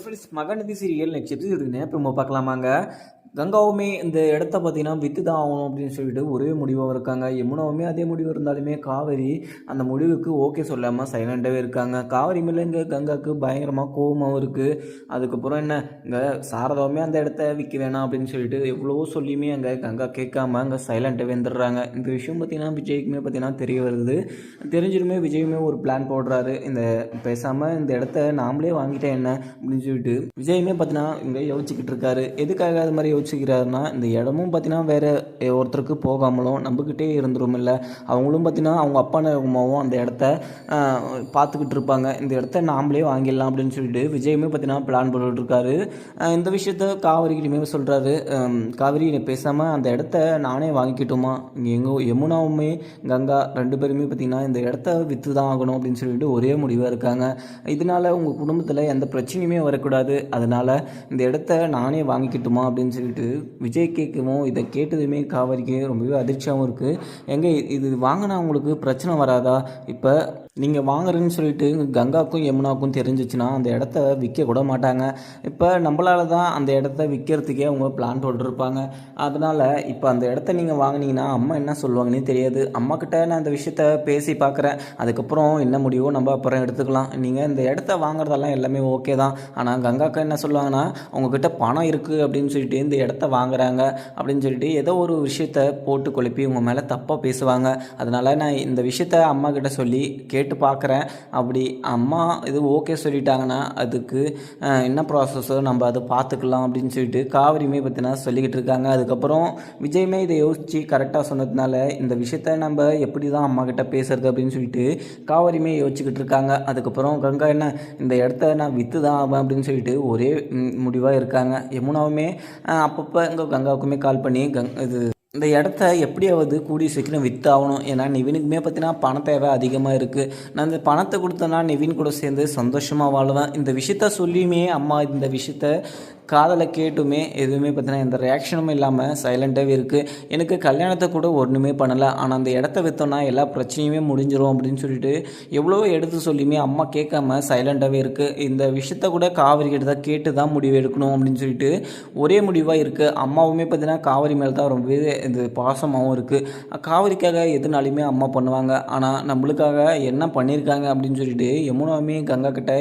Friends Mahanadhi serial next episode இப்போ பார்க்கலாமாங்க? கங்காவுமே இந்த இடத்த பார்த்தீங்கன்னா விற்று தான் ஆகணும் அப்படின்னு சொல்லிட்டு ஒரே முடிவாக இருக்காங்க. யமுனாவுமே அதே முடிவு இருந்தாலுமே காவேரி அந்த முடிவுக்கு ஓகே சொல்லாமல் சைலண்ட்டாகவே இருக்காங்க. காவேரி மேலே இங்கே கங்காவுக்கு பயங்கரமாக கோபமாகவும் இருக்குது அதுக்கப்புறம் என்ன? இங்கே சாரதாவுமே அந்த இடத்த விற்க வேணாம் அப்படின்னு சொல்லிட்டு எவ்வளவோ சொல்லியுமே அங்கே கங்கா கேட்காம அங்கே சைலண்ட்டாக வந்துடுறாங்க இந்த விஷயம் பார்த்திங்கன்னா விஜய்க்குமே பார்த்தீங்கன்னா தெரிய வருது. தெரிஞ்சிருமே விஜயுமே ஒரு பிளான் போடுறாரு. இந்த பேசாமல் இந்த இடத்த நாமளே வாங்கிட்டேன் என்ன? அப்படின்னு சொல்லிட்டு விஜயுமே பார்த்தீங்கன்னா இங்கே யோசிச்சுக்கிட்டு இருக்காரு. எதுக்காக அது மாதிரி யோசிக்கிறாருன்னா இந்த இடமும் பார்த்தீங்கன்னா வேறு ஒருத்தருக்கு போகாமலும் நம்பிக்கிட்டே இருந்துரும் இல்லை அவங்களும் பார்த்தீங்கன்னா அவங்க அப்பா நேரமாகவும் அந்த இடத்த பார்த்துக்கிட்டு இருப்பாங்க. இந்த இடத்த நாமளே வாங்கிடலாம் அப்படின்னு சொல்லிட்டு விஜயுமே பார்த்தீங்கன்னா பிளான் போட்டுட்டு இருக்காரு இந்த விஷயத்த காவிரிக்கிட்டயுமே சொல்கிறாரு காவிரி என்னை பேசாமல் அந்த இடத்த நானே வாங்கிக்கிட்டோமா? இங்கே எங்கோ யமுனாவுமே கங்கா ரெண்டு பேருமே பார்த்தீங்கன்னா இந்த இடத்த விற்று தான் ஆகணும் அப்படின்னு சொல்லிட்டு ஒரே முடிவாக இருக்காங்க. இதனால உங்கள் குடும்பத்தில் எந்த பிரச்சனையுமே வரக்கூடாது. அதனால இந்த இடத்த நானே வாங்கிக்கிட்டுமா அப்படின்னு சொல்லிட்டு விஜய் கேட்கவும் இதை கேட்டதுமே காவிரிக்கு ரொம்பவே அதிர்ச்சியாகவும் இருக்குது எங்கே இது வாங்கினா உங்களுக்கு பிரச்சனை வராதா? இப்போ நீங்கள் வாங்குறேன்னு சொல்லிட்டு கங்காக்கும் யமுனாவுக்கும் தெரிஞ்சிச்சுன்னா அந்த இடத்த விற்க கூட மாட்டாங்க. இப்போ நம்மளால தான் அந்த இடத்த விற்கிறதுக்கே அவங்க பிளான் போட்டுருப்பாங்க. அதனால் இப்போ அந்த இடத்த நீங்கள் வாங்குனீங்கன்னா அம்மா என்ன சொல்லுவாங்கன்னே தெரியாது. அம்மா கிட்ட நான் இந்த விஷயத்த பேசி பார்க்குறேன் அதுக்கப்புறம் என்ன முடிவோ நம்ம அப்புறம் எடுத்துக்கலாம். நீங்கள் இந்த இடத்த வாங்குறதெல்லாம் எல்லாமே ஓகே தான். ஆனால் கங்காக்கா என்ன சொல்லுவாங்கன்னா அவங்கக்கிட்ட பணம் இருக்குது அப்படின்னு சொல்லிட்டு இந்த இடத்த வாங்குறாங்க. அப்படின்னு சொல்லிட்டு ஏதோ ஒரு விஷயத்த போட்டு குழப்பி உங்கள் மேலே தப்பாக பேசுவாங்க. அதனால் நான் இந்த விஷயத்த அம்மா கிட்ட சொல்லி கேட்டு பார்க்குறேன். அப்படி அம்மா இது ஓகே சொல்லிட்டாங்கன்னா அதுக்கு என்ன ப்ராசஸோ நம்ம அதை பார்த்துக்கலாம் அப்படின்னு சொல்லிட்டு காவிரியுமே பற்றினா சொல்லிக்கிட்டு இருக்காங்க. அதுக்கப்புறம் விஜய்மே இதை யோசித்து கரெக்டாக சொன்னதுனால இந்த விஷயத்த நம்ம எப்படி தான் அம்மா கிட்ட பேசுறது அப்படின்னு சொல்லிட்டு காவிரியுமே யோசிச்சுக்கிட்டு இருக்காங்க. அதுக்கப்புறம் கங்கா என்ன இந்த இடத்த நான் விற்று தான் ஆவேன் அப்படின்னு சொல்லிட்டு ஒரே முடிவாக இருக்காங்க. யமுனாவுமே அப்பப்போ இங்கே கங்காவுக்குமே கால் பண்ணி கங் இது இந்த இடத்த எப்படியாவது கூடிய சீக்கிரம் விற்றாகணும் ஏன்னா நிவினுக்குமே பார்த்தீங்கன்னா பண தேவை அதிகமாக இருக்குது நான் இந்த பணத்தை கொடுத்தேன்னா நிவின் கூட சேர்ந்து சந்தோஷமாக வாழுவேன். இந்த விஷயத்த சொல்லியுமே அம்மா இந்த விஷயத்த காதலை கேட்டுமே எதுவுமே பார்த்தீங்கன்னா எந்த ரியாக்ஷனும் இல்லாமல் சைலண்ட்டாகவே இருக்குது எனக்கு கல்யாணத்தை கூட ஒன்றுமே பண்ணலை. ஆனால் அந்த இடத்த விற்றோன்னா எல்லா பிரச்சனையுமே முடிஞ்சிடும் அப்படின்னு சொல்லிட்டு எவ்வளவோ எடுத்து சொல்லியுமே அம்மா கேட்காம சைலண்ட்டாகவே இருக்குது இந்த விஷயத்த கூட காவிரி கிட்ட தான் கேட்டு தான் முடிவு எடுக்கணும் அப்படின்னு சொல்லிட்டு ஒரே முடிவாக இருக்குது அம்மாவுமே பார்த்தீங்கன்னா காவிரி மேலே தான் ரொம்பவே இது பாசமாகவும் இருக்குது காவிரிக்காக எதுனாலுமே அம்மா பண்ணுவாங்க. ஆனால் நம்மளுக்காக என்ன பண்ணியிருக்காங்க அப்படின்னு சொல்லிட்டு யமுனாவுமே கங்கா கிட்ட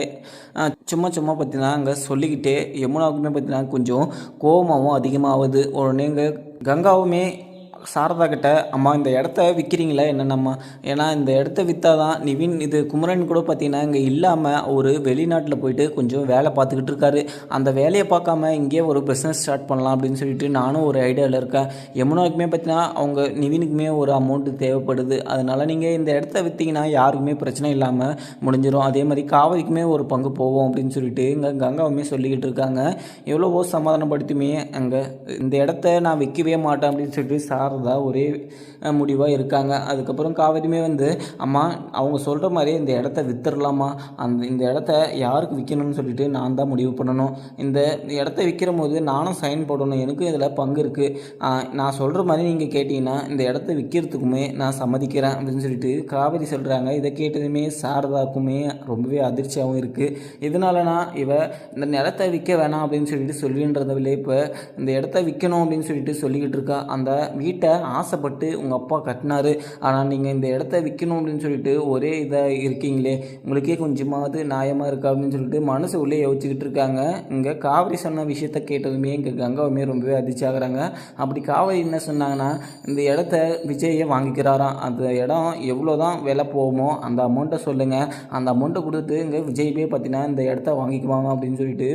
சும்மா சும்மா பார்த்தீங்கன்னா அங்கே சொல்லிக்கிட்டே யமுனாவுக்குமே பார்த்தீங்கன்னா கொஞ்சம் கோபமாகவும் அதிகமாகுது. உடனே இங்கே கங்காவுமே சாரதா கிட்ட அம்மா இந்த இடத்த விற்கிறீங்களா என்னென்னம்மா? ஏன்னா இந்த இடத்த விற்றா தான் நிவின் இது குமரன் கூட பார்த்தீங்கன்னா இங்கே இல்லாமல் ஒரு வெளிநாட்டில் போயிட்டு கொஞ்சம் வேலை பார்த்துக்கிட்டு இருக்காரு. அந்த வேலையை பார்க்காம இங்கே ஒரு பிஸ்னஸ் ஸ்டார்ட் பண்ணலாம் அப்படின்னு சொல்லிட்டு நானும் ஒரு ஐடியாவில் இருக்கேன். யமுனாவுக்குமே பார்த்தீங்கன்னா அவங்க நிவினுக்குமே ஒரு அமௌண்ட்டு தேவைப்படுது. அதனால் நீங்கள் இந்த இடத்த விற்றீங்கன்னா யாருக்குமே பிரச்சனை இல்லாமல் முடிஞ்சிடும் அதே மாதிரி காவிரிக்குமே ஒரு பங்கு போவோம் அப்படின்னு சொல்லிட்டு இங்கே கங்காவுமே சொல்லிக்கிட்டு இருக்காங்க. எவ்வளவோ சமாதானப்படுத்தியுமே அங்கே இந்த இடத்த நான் விற்கவே மாட்டேன் அப்படின்னு சொல்லிட்டு சார் சாரதா ஒரே முடிவாக இருக்காங்க. அதுக்கப்புறம் காவேரியுமே வந்து அம்மா அவங்க சொல்கிற மாதிரி இந்த இடத்த வித்துடலாமா அந்த இந்த இடத்த யாருக்கு விற்கணும்னு சொல்லிட்டு நான் தான் முடிவு பண்ணணும். இந்த இடத்த விற்கிற போது நானும் சைன் போடணும். எனக்கும் இதில் பங்கு இருக்குது நான் சொல்கிற மாதிரி நீங்கள் கேட்டிங்கன்னா இந்த இடத்த விற்கிறதுக்குமே நான் சம்மதிக்கிறேன். அப்படின்னு சொல்லிட்டு காவேரி சொல்கிறாங்க இதை கேட்டதுமே சாரதாக்குமே ரொம்பவே அதிர்ச்சியாகவும் இருக்குது இதனாலனா இவ இந்த நிலத்தை விற்க வேணாம் அப்படின்னு சொல்லிட்டு சொல்லின்றதில்லை இப்போ இந்த இடத்த விற்கணும் அப்படின்னு சொல்லிட்டு சொல்லிக்கிட்டு இருக்கா. அந்த வீட்டை ஆசைப்பட்டு உங்கள் அப்பா கட்டினாரு. ஆனால் நீங்கள் இந்த இடத்த விற்கணும் அப்படின்னு சொல்லிட்டு ஒரே இதாக இருக்கீங்களே. உங்களுக்கே கொஞ்சமாவது நியாயமாக இருக்கா அப்படின்னு சொல்லிட்டு மனசு உள்ளே யோசிச்சுக்கிட்டு இருக்காங்க. இங்கே காவிரி சொன்ன விஷயத்த கேட்டதுமே இங்கே கங்காவுமே ரொம்பவே அதிர்ச்சியாகிறாங்க. அப்படி காவிரி என்ன சொன்னாங்கன்னா இந்த இடத்த விஜயை வாங்கிக்கிறாராம். அந்த இடம் எவ்வளோ தான் விலை போகுமோ அந்த அமௌண்ட்டை சொல்லுங்கள் அந்த அமௌண்ட்டை கொடுத்து இங்கே விஜய்பே பார்த்தீங்கன்னா இந்த இடத்த வாங்கிக்குவாங்க அப்படின்னு சொல்லிட்டு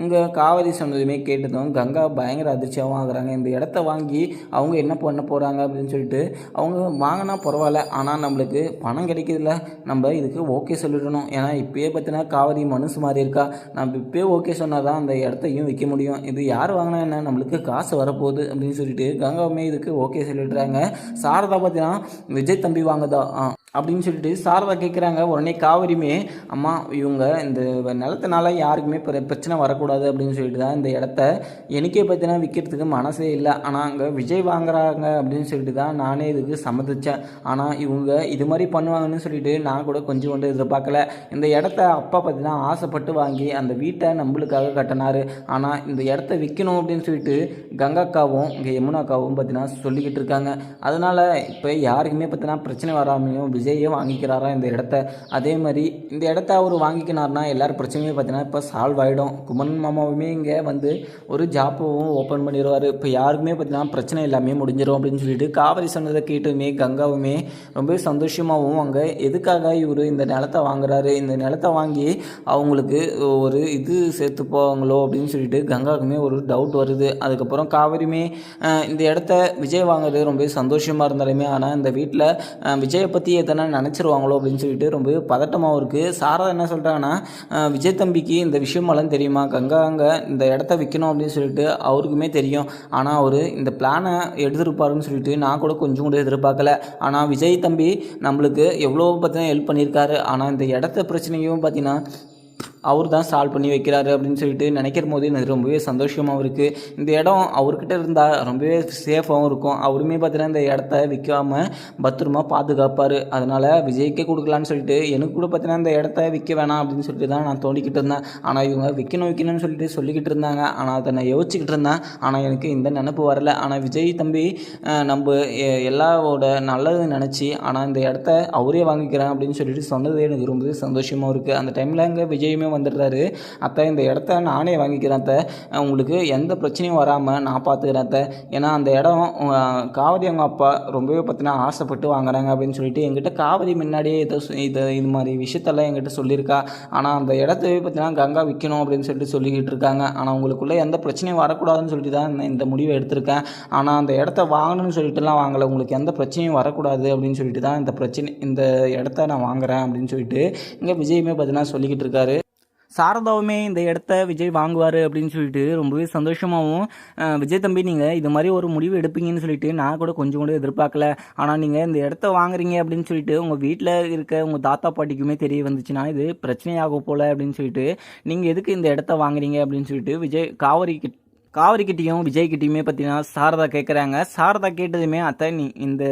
இங்கே காவிரி சொன்னதுமே கேட்டதும் கங்கா பயங்கர அதிர்ச்சியாகவும் ஆகுறாங்க. இந்த இடத்த வாங்கி அவங்க என்ன பண்ண போகிறாங்க அப்படின்னு சொல்லிட்டு அவங்க வாங்கினா பரவாயில்ல ஆனால் நம்மளுக்கு பணம் கிடைக்கிறதுல நம்ம இதுக்கு ஓகே சொல்லிடணும். ஏன்னா இப்பயே பார்த்தீங்கன்னா காவிரி மனுஷு மாதிரி இருக்கா. நம்ம இப்பயே ஓகே சொன்னால் தான் அந்த இடத்தையும் விற்க முடியும். இது யார் வாங்கினா என்ன? நம்மளுக்கு காசு வரப்போகுது அப்படின்னு சொல்லிட்டு கங்காவுமே இதுக்கு ஓகே சொல்லிடுறாங்க. சாரதா பார்த்தீங்கன்னா விஜய் தம்பி வாங்குதா? ஆ அப்படின்னு சொல்லிட்டு சாரதா கேட்குறாங்க உடனே காவிரியுமே அம்மா இவங்க இந்த நிலத்தினால யாருக்குமே பிர- பிரச்சனை வரக்கூடாது அப்படின்னு சொல்லிட்டு தான் இந்த இடத்த எனக்கே பார்த்தீங்கன்னா விற்கிறதுக்கு மனசே இல்லை. ஆனால் அங்கே விஜய் வாங்குறா பண்ணுறாங்க அப்படின்னு சொல்லிட்டு தான் நானே இதுக்கு சம்மதிச்சேன். ஆனால் இவங்க இது மாதிரி பண்ணுவாங்கன்னு சொல்லிட்டு நான் கூட கொஞ்சம் கொண்டு எதிர்பார்க்கல. இந்த இடத்த அப்பா பார்த்தீங்கன்னா ஆசைப்பட்டு வாங்கி அந்த வீட்டை நம்மளுக்காக கட்டினார். ஆனால் இந்த இடத்த விற்கணும் அப்படின்னு சொல்லிட்டு கங்காக்காவும் இங்கே யமுனாக்காவும் பார்த்தீங்கன்னா சொல்லிக்கிட்டு இருக்காங்க. அதனால் இப்போ யாருக்குமே பார்த்தீங்கன்னா பிரச்சனை வராமையும் விஜயே வாங்கிக்கிறாரா இந்த இடத்த. அதே மாதிரி இந்த இடத்த அவர் வாங்கிக்கினார்னா எல்லார் பிரச்சனையும் பார்த்தீங்கன்னா இப்போ சால்வ் ஆகிடும் குமரன் மாமாவுமே இங்கே வந்து ஒரு ஜாப்பும் ஓப்பன் பண்ணிடுவார். இப்போ யாருக்குமே பார்த்தீங்கன்னா பிரச்சனை எல்லாமே முடிஞ்சு முடிஞ்சிடும் அப்படின்னு சொல்லிட்டு காவிரி சொன்னதை கேட்டுமே கங்காவுமே ரொம்பவே சந்தோஷமாகவும் அங்கே எதுக்காக இவர் இந்த நிலத்தை வாங்குறாரு? இந்த நிலத்தை வாங்கி அவங்களுக்கு ஒரு இது சேர்த்து போவாங்களோ? அப்படின்னு சொல்லிட்டு கங்காவுக்குமே ஒரு டவுட் வருது. அதுக்கப்புறம் காவிரியுமே இந்த இடத்த விஜய் வாங்குறது ரொம்பவே சந்தோஷமாக இருந்தாலுமே ஆனால் இந்த வீட்டில் விஜயை பற்றி எதனா நினச்சிருவாங்களோ? அப்படின்னு சொல்லிட்டு ரொம்ப பதட்டமாகவும் இருக்குது சாரதா என்ன சொல்கிறாங்கன்னா விஜய் தம்பிக்கு இந்த விஷயமெல்லாம் தெரியுமா? கங்கா அங்கே இந்த இடத்த விற்கணும் அப்படின்னு சொல்லிட்டு அவருக்குமே தெரியும். ஆனால் அவர் இந்த பிளானை எடுத்திருப்பாருன்னு சொல்லிட்டு நான் கூட கொஞ்சம் கூட எதிர்பார்க்கல. ஆனால் விஜய் தம்பி நம்மளுக்கு எவ்வளோ பார்த்தீங்கன்னா ஹெல்ப் பண்ணியிருக்காரு. ஆனால் இந்த இடத்த பிரச்சனையும் பார்த்தீங்கன்னா அவர் தான் சால்வ் பண்ணி வைக்கிறாரு அப்படின்னு சொல்லிட்டு நினைக்கிற போது எனக்கு ரொம்பவே சந்தோஷமாகவும் இருக்குது இந்த இடம் அவர்கிட்ட இருந்தால் ரொம்பவே சேஃபாகவும் இருக்கும். அவருமே பார்த்தீங்கன்னா இந்த இடத்த விற்காம பத்திரமா பாதுகாப்பார். அதனால் விஜய்க்கே கொடுக்கலான்னு சொல்லிட்டு எனக்கு கூட பார்த்தீங்கன்னா இந்த இடத்த விற்க வேணாம் அப்படின்னு சொல்லிட்டு தான் நான் தோண்டிக்கிட்டு இருந்தேன். ஆனால் இவங்க விற்கணும் விற்கணும்னு சொல்லிட்டு சொல்லிக்கிட்டு இருந்தாங்க. ஆனால் அதை நான் யோசிச்சுக்கிட்டு இருந்தேன். ஆனால் எனக்கு இந்த நினப்பு வரல. ஆனால் விஜய் தம்பி நம்ம எல்லாரோட நல்லது நினச்சி ஆனால் இந்த இடத்த அவரே வாங்கிக்கிறேன் அப்படின்னு சொல்லிட்டு சொன்னது எனக்கு ரொம்பவே சந்தோஷமாக இருக்குது அந்த டைமில் அங்கே விஜயுமே வந்துடுறாரு. அத்தை இந்த இடத்த நானே வாங்கிக்கிறேன் அத்தை. உங்களுக்கு எந்த பிரச்சனையும் வராமல் நான் பார்த்துக்கிறேன் அத்தை. ஏன்னா அந்த இடம் காவதி அவங்க அப்பா ரொம்பவே பார்த்தினா ஆசைப்பட்டு வாங்குறாங்க அப்படின்னு சொல்லிட்டு எங்கிட்ட காவதி முன்னாடியே இதை இதை இது மாதிரி விஷயத்தெல்லாம் எங்கிட்ட சொல்லியிருக்கா. ஆனால் அந்த இடத்தவே பார்த்தீங்கன்னா கங்கா விற்கணும் அப்படின்னு சொல்லிட்டு சொல்லிக்கிட்டு இருக்காங்க. ஆனால் உங்களுக்குள்ளே எந்த பிரச்சனையும் வரக்கூடாதுன்னு சொல்லிட்டு தான் நான் இந்த முடிவை எடுத்திருக்கேன். ஆனால் அந்த இடத்த வாங்கணும்னு சொல்லிட்டுலாம் வாங்கலை. உங்களுக்கு எந்த பிரச்சனையும் வரக்கூடாது அப்படின்னு சொல்லிட்டு தான் இந்த பிரச்சனை இந்த இடத்த நான் வாங்குறேன் அப்படின்னு சொல்லிட்டு இங்கே விஜயுமே பார்த்தீங்கன்னா சொல்லிக்கிட்டு இருக்காரு. சாரதாவுமே இந்த இடத்த விஜய் வாங்குவார் அப்படின்னு சொல்லிட்டு ரொம்பவே சந்தோஷமாகவும் விஜய் தம்பி நீங்கள் இது மாதிரி ஒரு முடிவு எடுப்பீங்கன்னு சொல்லிட்டு நான் கூட கொஞ்சம் கூட எதிர்பார்க்கல. ஆனால் நீங்கள் இந்த இடத்த வாங்குறீங்க அப்படின்னு சொல்லிட்டு உங்கள் வீட்டில் இருக்க உங்கள் தாத்தா பாட்டிக்குமே தெரிய வந்துச்சுன்னா இது பிரச்சனையாகும் போல அப்படின்னு சொல்லிட்டு நீங்கள் எதுக்கு இந்த இடத்த வாங்குறீங்க அப்படின்னு சொல்லிட்டு விஜய் காவிரி கிட்ட காவிரிக்கிட்டேயும் விஜய்கிட்டையுமே பார்த்தீங்கன்னா சாரதா கேட்குறாங்க சாரதா கேட்டதுமே அத்தை நீ இந்த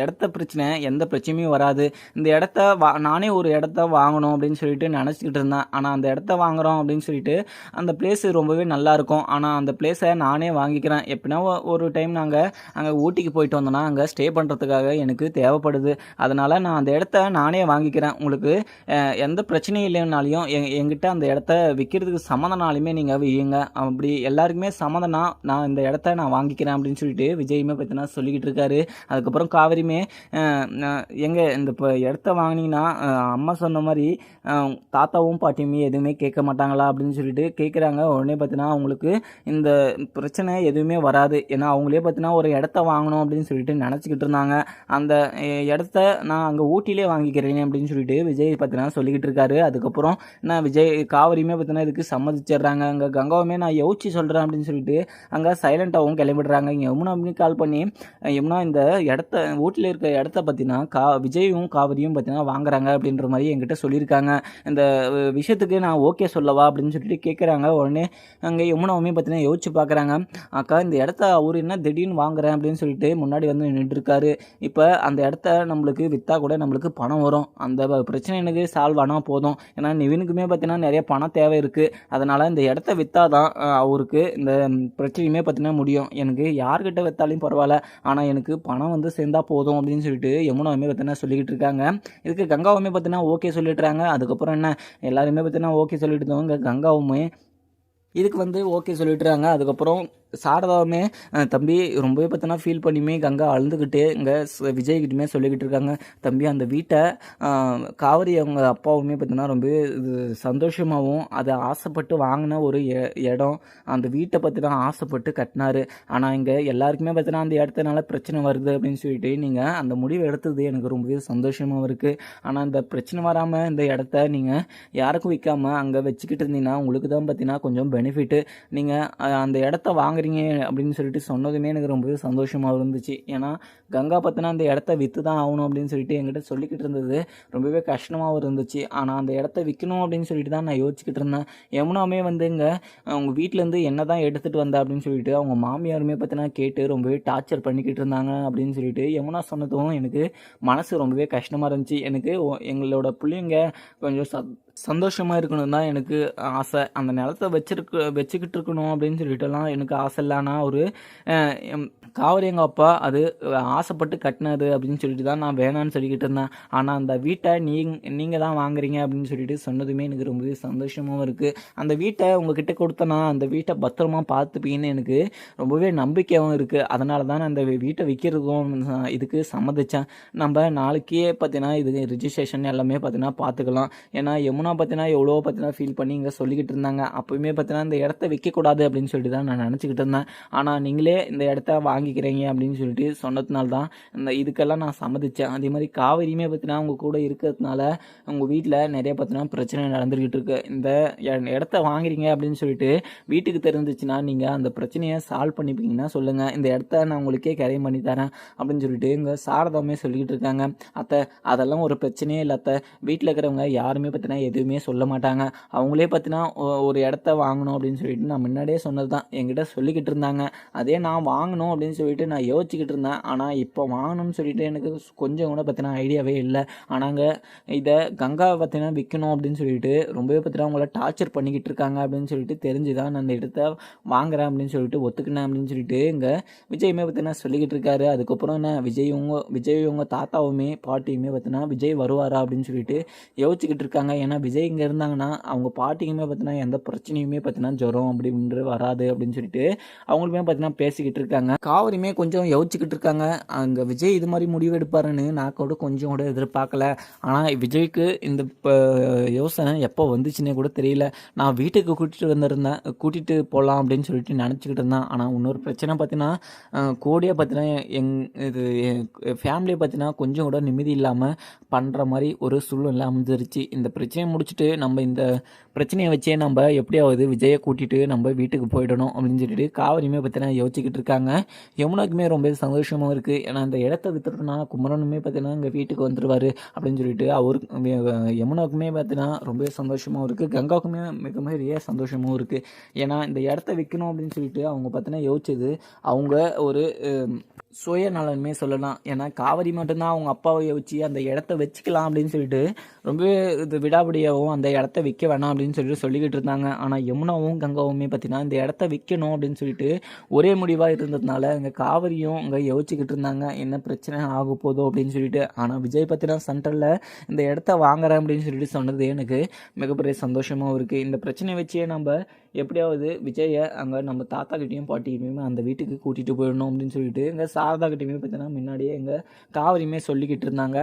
இடத்த பிரச்சனை எந்த பிரச்சனையும் வராது. இந்த இடத்த வா நானே ஒரு இடத்த வாங்கணும் அப்படின்னு சொல்லிட்டு நினச்சிக்கிட்டு இருந்தேன். ஆனால் அந்த இடத்த வாங்குகிறோம் அப்படின்னு சொல்லிட்டு அந்த பிளேஸ் ரொம்பவே நல்லாயிருக்கும் ஆனால் அந்த பிளேஸை நானே வாங்கிக்கிறேன். எப்படின்னா ஒரு டைம் நாங்கள் அங்கே ஊட்டிக்கு போயிட்டு வந்தோம்னா அங்கே ஸ்டே பண்ணுறதுக்காக எனக்கு தேவைப்படுது. அதனால் நான் அந்த இடத்த நானே வாங்கிக்கிறேன். உங்களுக்கு எந்த பிரச்சனையும் இல்லைனாலையும் எ எங்கிட்ட அந்த இடத்த விற்கிறதுக்கு சம்மந்தனாலுமே நீங்கள் வையுங்க அப்படி எல்லாருக்குமே சம்மதம்னா நான் இந்த இடத்த நான் வாங்கிக்கிறேன் அப்படின்னு சொல்லிட்டு விஜயுமே பார்த்தினா சொல்லிக்கிட்டு இருக்காரு. அதுக்கப்புறம் காவிரியுமே எங்கே நான் இந்த இப்போ இடத்த வாங்கினீங்கன்னா அம்மா சொன்ன மாதிரி தாத்தாவும் பாட்டியுமே எதுவுமே கேட்க மாட்டாங்களா அப்படின்னு சொல்லிட்டு கேட்குறாங்க உடனே பார்த்தீங்கன்னா அவங்களுக்கு இந்த பிரச்சனை எதுவுமே வராது. ஏன்னா அவங்களே பார்த்தீங்கன்னா ஒரு இடத்த வாங்கணும் அப்படின்னு சொல்லிட்டு நினச்சிக்கிட்டு இருந்தாங்க. அந்த இடத்த நான் அங்கே ஊட்டிலே வாங்கிக்கிறேன் அப்படின்னு சொல்லிட்டு விஜய் பார்த்தீங்கன்னா சொல்லிக்கிட்டு இருக்காரு. அதுக்கப்புறம் நான் விஜய் காவிரியுமே பார்த்தீங்கன்னா இதுக்கு சம்மதிச்சிடுறாங்க. அங்கே கங்காவுமே நான் யோசிச்சு சொல்கிறேன் அப்படின்னு சொல்லிட்டு அங்கே சைலண்ட்டாகவும் கிளம்பிடுறாங்க. இங்கே யமுனா அப்படின்னு கால் பண்ணி யமுனா இந்த இடத்த ஊட்டியில் இருக்க இடத்த பார்த்தீங்கன்னா கா விஜயும் காவிரியும் பார்த்தீங்கன்னா வாங்குறாங்க அப்படின்ற மாதிரி என்கிட்ட சொல்லியிருக்காங்க. இந்த விஷயத்துக்கு நான் ஓகே சொல்லவா அப்படின்னு சொல்லிட்டு கேட்குறாங்க உடனே அங்கே யமுனாவுமே பார்த்தீங்கன்னா யோசிச்சு பார்க்குறாங்க அக்கா இந்த இடத்த அவர் என்ன திடீர்னு வாங்குறேன் அப்படின்னு சொல்லிட்டு முன்னாடி வந்து நின்றுருக்காரு இப்போ அந்த இடத்த நம்மளுக்கு விற்றா கூட நம்மளுக்கு பணம் வரும். அந்த பிரச்சனை எனக்கு சால்வ் ஆனால் போதும். ஏன்னா நிவினுக்குமே பார்த்தீங்கன்னா நிறைய பணம் தேவை இருக்குது அதனால் இந்த இடத்த விற்றா தான் அவருக்கு இந்த பிரச்சனையுமே பார்த்தீங்கன்னா முடியும். எனக்கு யார்கிட்ட வைத்தாலும் பரவாயில்ல. ஆனால் எனக்கு பணம் வந்து சேர்ந்தால் போதும் அப்படின்னு சொல்லிட்டு யமுனாவுமே பார்த்தீங்கன்னா சொல்லிக்கிட்டு இருக்காங்க. இதுக்கு கங்காவுமே பார்த்தீங்கன்னா ஓகே சொல்லிட்டுறாங்க அதுக்கப்புறம் என்ன? எல்லாருமே பார்த்தீங்கன்னா ஓகே சொல்லிட்டு இருந்தவங்க கங்காவுமே இதுக்கு வந்து ஓகே சொல்லிட்டுறாங்க அதுக்கப்புறம் சாரதாவுமே தம்பி ரொம்பவே பார்த்தோன்னா ஃபீல் பண்ணியுமே கங்கா அழுந்துக்கிட்டே இங்கே விஜய்கிட்டுமே சொல்லிக்கிட்டு இருக்காங்க. தம்பி அந்த வீட்டை காவிரி அவங்க அப்பாவுமே பார்த்தீங்கன்னா ரொம்பவே இது சந்தோஷமாகவும் அதை ஆசைப்பட்டு வாங்கின ஒரு எ- இடம். அந்த வீட்டை பற்றி தான் ஆசைப்பட்டு கட்டினாரு. ஆனால் இங்கே எல்லாருக்குமே பார்த்தீங்கன்னா அந்த இடத்துனால பிரச்சனை வருது அப்படின்னு சொல்லிட்டு நீங்கள் அந்த முடிவு எடுத்தது எனக்கு ரொம்பவே சந்தோஷமாகவும் இருக்குது ஆனால் இந்த பிரச்சனை வராமல் இந்த இடத்த நீங்கள் யாருக்கும் விற்காமல் அங்கே வச்சுக்கிட்டு இருந்தீங்கன்னா உங்களுக்கு தான் பார்த்தீங்கன்னா கொஞ்சம் பெனிஃபிட்டு நீங்கள் அந்த இடத்த வாங்க வாங்குறீங்க அப்படின்னு சொல்லிட்டு சொன்னதுமே எனக்கு ரொம்பவே சந்தோஷமாக இருந்துச்சு. ஏன்னா கங்கா பார்த்தினா அந்த இடத்த விற்று தான் ஆகணும் அப்படின்னு சொல்லிட்டு என்கிட்ட சொல்லிக்கிட்டு இருந்தது ரொம்பவே கஷ்டமாகவும் இருந்துச்சு. ஆனால் அந்த இடத்த விற்கணும் அப்படின்னு சொல்லிட்டு தான் நான் யோசிச்சுக்கிட்டு இருந்தேன். யமுனாமே வந்து இங்கே அவங்க வீட்டிலேருந்து என்ன தான் எடுத்துகிட்டு வந்த அப்படின்னு சொல்லிட்டு அவங்க மாமியாருமே பார்த்தினா கேட்டு ரொம்பவே டார்ச்சர் பண்ணிக்கிட்டு இருந்தாங்க அப்படின்னு சொல்லிட்டு யமுனா சொன்னதும் எனக்கு மனசு ரொம்பவே கஷ்டமாக இருந்துச்சு. எனக்கு எங்களோட பிள்ளைங்க கொஞ்சம் சத் சந்தோஷமாக இருக்கணும் தான் எனக்கு ஆசை. அந்த நிலத்த வச்சிருக்க வச்சுக்கிட்டு இருக்கணும் அப்படின்னு சொல்லிட்டுலாம் எனக்கு ஆசை இல்லைன்னா ஒரு காவரி எங்கள் அப்பா அது ஆசைப்பட்டு கட்டினது அப்படின்னு சொல்லிட்டு தான் நான் வேணான்னு சொல்லிக்கிட்டு இருந்தேன். ஆனால் அந்த வீட்டை நீங் நீங்கள் தான் வாங்குறீங்க அப்படின்னு சொல்லிட்டு சொன்னதுமே எனக்கு ரொம்பவே சந்தோஷமாகவும் இருக்குது அந்த வீட்டை உங்ககிட்ட கொடுத்தனா அந்த வீட்டை பத்திரமா பார்த்துப்பீங்கன்னு எனக்கு ரொம்பவே நம்பிக்கையாகவும் இருக்குது அதனால தான் நான் அந்த வீட்டை விற்கிறதுக்கும் இதுக்கு சம்மதிச்சேன். நம்ம நாளைக்கே பார்த்தீங்கன்னா இது ரிஜிஸ்ட்ரேஷன் எல்லாமே பார்த்தீங்கன்னா பார்த்துக்கலாம். ஏன்னா யமுனா பார்த்தீங்கன்னா எவ்வளோ பார்த்தீங்கன்னா ஃபீல் பண்ணி இங்கே சொல்லிக்கிட்டு இருந்தாங்க. அப்போயுமே பார்த்தீங்கன்னா இந்த இடத்த விற்கக்கூடாது அப்படின்னு சொல்லிட்டு தான் நான் நினச்சிக்கிட்டு இருந்தேன். ஆனால் நீங்களே இந்த இடத்த வாங்கிக்கிறீங்க அப்படின்னு சொல்லிட்டு சொன்னதுனால தான் இந்த இதுக்கெல்லாம் நான் சம்மதித்தேன் அதே மாதிரி காவேரியுமே பார்த்தீங்கன்னா உங்கள் கூட இருக்கிறதுனால உங்கள் வீட்டில் நிறைய பார்த்தீங்கன்னா பிரச்சனை நடந்துக்கிட்டு இருக்கு. இந்த இடத்த வாங்குறீங்க அப்படின்னு சொல்லிட்டு வீட்டுக்கு தெரிஞ்சிச்சுன்னா நீங்கள் அந்த பிரச்சனையை சால்வ் பண்ணிப்பீங்கன்னா சொல்லுங்கள் இந்த இடத்த நான் உங்களுக்கே கரையம் பண்ணி தரேன் அப்படின்னு சொல்லிட்டு இங்கே சாரதாமே சொல்லிக்கிட்டு இருக்காங்க. அத்தை அதெல்லாம் ஒரு பிரச்சனையே இல்லை அத்தை. வீட்டில் இருக்கிறவங்க யாருமே பார்த்தீங்கன்னா எதுவுமே சொல்ல மாட்டாங்க. அவங்களே பார்த்தீங்கன்னா ஒரு இடத்த வாங்கணும் அப்படின்னு சொல்லிட்டு நான் முன்னாடியே சொன்னது தான் என்கிட்ட சொல்லிக்கிட்டு இருந்தாங்க. அதே நான் வாங்கணும் அப்படின்னு அப்படின்னு சொல்லிட்டு நான் யோசிச்சுக்கிட்டு இருந்தேன். ஆனால் இப்போ வாங்கணும்னு சொல்லிட்டு எனக்கு கொஞ்சம் கூட பற்றின ஐடியாவே இல்லை. ஆனாங்க இதை கங்காவை பற்றினா விற்கணும் அப்படின்னு சொல்லிட்டு ரொம்பவே பார்த்தீங்கன்னா அவங்கள டார்ச்சர் பண்ணிக்கிட்டு இருக்காங்க அப்படின்னு சொல்லிட்டு தெரிஞ்சு தான் நான் அந்த இடத்த வாங்குறேன் அப்படின்னு சொல்லிட்டு ஒத்துக்கினேன் அப்படின்னு சொல்லிட்டு இங்கே விஜயுமே பார்த்தீங்கன்னா சொல்லிக்கிட்டு இருக்காரு. அதுக்கப்புறம் என்ன விஜய் உங்க விஜய் உங்க தாத்தாவுமே பாட்டியுமே பார்த்தினா விஜய் வருவாரா அப்படின்னு சொல்லிட்டு யோசிச்சுக்கிட்டு இருக்காங்க. ஏன்னா விஜய் இங்கே இருந்தாங்கன்னா அவங்க பாட்டிக்குமே பார்த்தீங்கன்னா எந்த பிரச்சனையுமே பார்த்தீங்கன்னா ஜுரம் அப்படின்றது வராது அப்படின்னு சொல்லிட்டு அவங்களுமே பார்த்தீங்கன்னா பேசிக்கிட்டு இருக்காங்க. காவரியுமே கொஞ்சம் யோசிச்சுக்கிட்டு இருக்காங்க. அங்கே விஜய் இது மாதிரி முடிவு எடுப்பாருன்னு நான் கூட கொஞ்சம் கூட எதிர்பார்க்கல. ஆனால் விஜய்க்கு இந்த இப்போ யோசனை எப்போ வந்துச்சுன்னே கூட தெரியல. நான் வீட்டுக்கு கூட்டிகிட்டு வந்திருந்தேன். கூட்டிகிட்டு போகலாம் அப்படின்னு சொல்லிட்டு நினச்சிக்கிட்டு இருந்தேன். ஆனால் இன்னொரு பிரச்சனை பார்த்தீங்கன்னா கோடியை பார்த்தீங்கன்னா எங் இது ஃபேமிலியை பார்த்தீங்கன்னா கொஞ்சம் கூட நிம்மதி இல்லாமல் பண்ணுற மாதிரி ஒரு சூழ்நிலை அமைஞ்சிருச்சு. இந்த பிரச்சனையை முடிச்சுட்டு நம்ம இந்த பிரச்சனையை வச்சே நம்ம எப்படியாவது விஜயை கூட்டிகிட்டு நம்ம வீட்டுக்கு போயிடணும் அப்படின்னு சொல்லிட்டு காவிரியுமே பார்த்தீங்கன்னா யோசிச்சுக்கிட்டு இருக்காங்க. யமுனாக்குமே ரொம்ப சந்தோஷமும் இருக்குது ஏன்னா இந்த இடத்த வித்துட்டோம்னா குமரனுமே பார்த்தீங்கன்னா எங்கள் வீட்டுக்கு வந்துடுவார் அப்படின்னு சொல்லிட்டு அவருக்கு யமுனாக்குமே பார்த்தீங்கன்னா ரொம்ப சந்தோஷமாகவும் இருக்குது கங்காவுக்குமே மிக மிக சந்தோஷமாகவும் இருக்குது ஏன்னா இந்த இடத்த விற்கணும் அப்படின்னு சொல்லிட்டு அவங்க பார்த்தீங்கன்னா யோசிச்சது அவங்க ஒரு சுயநலனுமே சொல்லலாம். ஏன்னா காவிரி மட்டும்தான் அவங்க அப்பாவை யோசிச்சு அந்த இடத்த வச்சுக்கலாம் அப்படின்னு சொல்லிட்டு ரொம்பவே இது விடாபடியாகவும் அந்த இடத்த விற்க வேணாம் அப்படின்னு சொல்லிட்டு சொல்லிக்கிட்டு இருந்தாங்க. ஆனால் யமுனாவும் கங்காவுமே பார்த்தீங்கன்னா இந்த இடத்த விற்கணும் அப்படின்னு சொல்லிட்டு ஒரே முடிவாக இருந்ததுனால அங்கே காவிரியும் அங்கே யோசிச்சுக்கிட்டு இருந்தாங்க. என்ன பிரச்சனை ஆக போதோ அப்படின்னு சொல்லிட்டு. ஆனால் விஜய் பார்த்தீங்கன்னா சென்டரில் இந்த இடத்த வாங்குறேன் அப்படின்னு சொல்லிட்டு சொன்னது எனக்கு மிகப்பெரிய சந்தோஷமாகவும் இருக்குது இந்த பிரச்சனையை வச்சே நம்ம எப்படியாவது விஜயை அங்கே நம்ம தாத்தா கிட்டேயும் பாட்டியுமே அந்த வீட்டுக்கு கூட்டிகிட்டு போயிடணும் அப்படின்னு சொல்லிட்டு இங்கே சாரதா கிட்டேயுமே பார்த்தீங்கன்னா முன்னாடியே இங்கே காவிரியுமே சொல்லிக்கிட்டு இருந்தாங்க.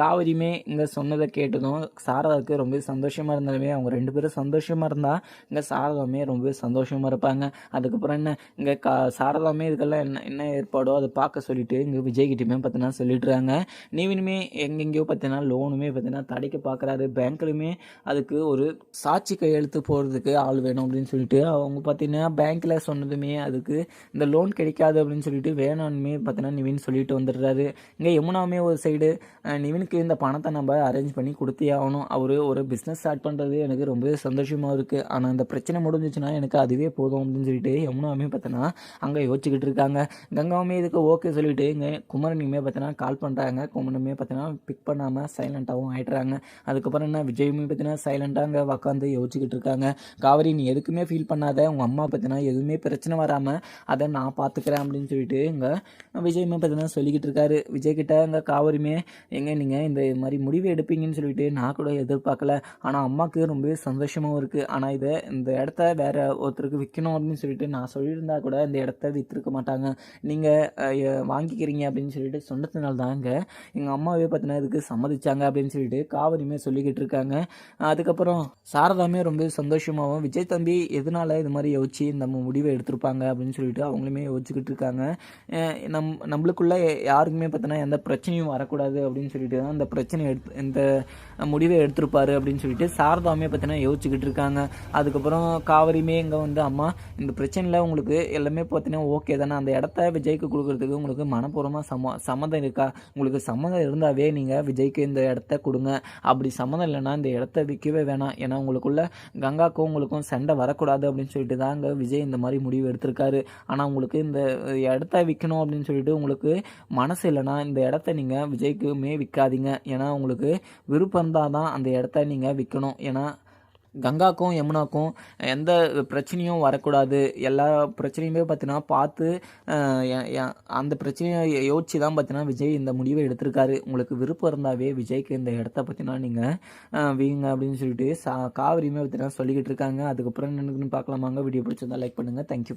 காவிரியுமே இங்கே சொன்னதை கேட்டதும் சாரதாவுக்கு ரொம்ப சந்தோஷமாக இருந்தாலுமே அவங்க ரெண்டு பேரும் சந்தோஷமாக இருந்தால் இங்கே சாரதாவுமே ரொம்ப சந்தோஷமாக இருப்பாங்க. அதுக்கப்புறம் என்ன? இங்கே கா சாரதாவுமே இதுக்கெல்லாம் என்ன என்ன ஏற்பாடோ அதை பார்க்க சொல்லிவிட்டு இங்கே விஜய்கிட்டையுமே பார்த்தீங்கன்னா சொல்லிட்டுறாங்க நீவினுமே எங்கெங்கேயோ பார்த்தீங்கன்னா லோனுமே பார்த்தீங்கன்னா தடைக்க பார்க்குறாரு பேங்க்லையுமே அதுக்கு ஒரு சாட்சி கையெழுத்து போகிறதுக்கு ஆள் வேணும் அப்படின்னு சொல்லிட்டு அவங்க பார்த்தீங்கன்னா பேங்க்கில் சொன்னதுமே அதுக்கு இந்த லோன் கிடைக்காது அப்படின்னு சொல்லிட்டு வேணாம்னுமே பார்த்தீங்கன்னா நிவின் சொல்லிட்டு வந்துடுறாரு. இங்கே யமுனாவுமே ஒரு சைடு நிவினுக்கு இந்த பணத்தை நம்ம அரேஞ்ச் பண்ணி கொடுத்தே ஆகணும். அவர் ஒரு பிஸ்னஸ் ஸ்டார்ட் பண்ணுறது எனக்கு ரொம்பவே சந்தோஷமாக இருக்குது ஆனால் அந்த பிரச்சனை முடிஞ்சிச்சுன்னா எனக்கு அதுவே போதும் அப்படின்னு சொல்லிட்டு யமுனாவுமே பார்த்தோன்னா அங்கே யோசிச்சுக்கிட்டு இருக்காங்க. கங்காவுமே இதுக்கு ஓகே சொல்லிட்டு இங்கே குமரனுமே பார்த்தோன்னா கால் பண்ணுறாங்க குமரனுமே பார்த்தீங்கன்னா பிக் பண்ணாமல் சைலண்ட்டாகவும் ஆயிடுறாங்க. அதுக்கப்புறம் என்ன விஜயுமே பார்த்தீங்கன்னா சைலண்ட்டாக அங்கே உட்காந்து யோசிச்சுக்கிட்டு இருக்காங்க. காவேரி நீ எதுக்குமே ஃபீல் பண்ணாத. உங்கள் அம்மா பார்த்தீங்கன்னா எதுவுமே பிரச்சனை வராமல் அதை நான் பார்த்துக்கிறேன் அப்படின்னு சொல்லிட்டு இங்கே விஜயுமே பார்த்தீங்கன்னா சொல்லிக்கிட்டு இருக்காரு. விஜய் கிட்ட இங்கே காவரியுமே எங்கே நீங்கள் இந்த மாதிரி முடிவு எடுப்பீங்கன்னு சொல்லிட்டு நான் கூட எதிர்பார்க்கல. ஆனால் அம்மாவுக்கு ரொம்பவே சந்தோஷமாகவும் இருக்குது ஆனால் இதை இந்த இடத்த வேற ஒருத்தருக்கு விற்கணும் அப்படின்னு சொல்லிட்டு நான் சொல்லியிருந்தா கூட இந்த இடத்த விற்றுருக்க மாட்டாங்க. நீங்கள் வாங்கிக்கிறீங்க அப்படின்னு சொல்லிட்டு சொன்னதுனால தாங்க எங்கள் அம்மாவே பார்த்தீங்கன்னா இதுக்கு சம்மதிச்சாங்க அப்படின்னு சொல்லிட்டு காவரியுமே சொல்லிக்கிட்டு இருக்காங்க. அதுக்கப்புறம் சாரதாமே ரொம்ப சந்தோஷமாகவும் விஜய் தம்பி எதனால இது மாதிரி யோசிச்சு நம்ம முடிவை எடுத்திருப்பாங்க? அப்படின்னு சொல்லிட்டு அவங்களுமே யோசிச்சுக்கிட்டு இருக்காங்க. நம்ம நம் நம்மளுக்குள்ள யாருக்குமே பார்த்தோன்னா எந்த பிரச்சனையும் வரக்கூடாது அப்படின்னு சொல்லிட்டு தான் இந்த பிரச்சனை எடுத்து இந்த முடிவை எடுத்திருப்பாரு அப்படின்னு சொல்லிட்டு சாரதாவுமே பார்த்தீங்கன்னா யோசிச்சுக்கிட்டு இருக்காங்க. அதுக்கப்புறம் காவிரியுமே இங்கே வந்து அம்மா இந்த பிரச்சனையில் உங்களுக்கு எல்லாமே பார்த்தீங்கன்னா ஓகே தானே. அந்த இடத்த விஜய்க்கு கொடுக்கறதுக்கு உங்களுக்கு மனப்பூர்வமாக சம சம்மதம் இருக்கா? உங்களுக்கு சம்மதம் இருந்தாவே நீங்கள் விஜய்க்கு இந்த இடத்த கொடுங்க. அப்படி சம்மதம் இல்லைன்னா இந்த இடத்த விற்கவே வேணாம். ஏன்னா உங்களுக்குள்ள கங்காக்கும் உங்களுக்கும் சண்டை வரக்கூடாது. அப்படின்னு சொல்லிட்டு தான் அங்கே விஜய் இந்த மாதிரி முடிவு எடுத்திருக்காரு. ஆனால் உங்களுக்கு இந்த இடத்த விற்கணும் அப்படின்னு சொல்லிட்டு உங்களுக்கு மனசு இல்லைன்னா இந்த இடத்த நீங்கள் விஜய்க்குமே விற்காதீங்க ஏன்னா உங்களுக்கு விருப்பம் இருந்தால் தான் அந்த இடத்த நீங்கள் விற்கணும் ஏன்னா கங்காக்கும் யமுனாக்கும் எந்த பிரச்சனையும் வரக்கூடாது. எல்லா பிரச்சனையுமே பார்த்தீங்கன்னா பார்த்து அந்த பிரச்சனையை யோசிச்சு தான் பார்த்தீங்கன்னா விஜய் இந்த முடிவை எடுத்திருக்காரு. உங்களுக்கு விருப்பம் இருந்தாவே விஜய்க்கு இந்த இடத்த பற்றினா நீங்கள் வீங்க அப்படின்னு சொல்லிட்டு சா காவிரியுமே பார்த்தீங்கன்னா சொல்லிக்கிட்டு இருக்காங்க. அதுக்கப்புறம் என்னன்னு பார்க்கலாமாங்க வீடியோ பிடிச்சிருந்தா லைக் பண்ணுங்கள் தேங்க்யூ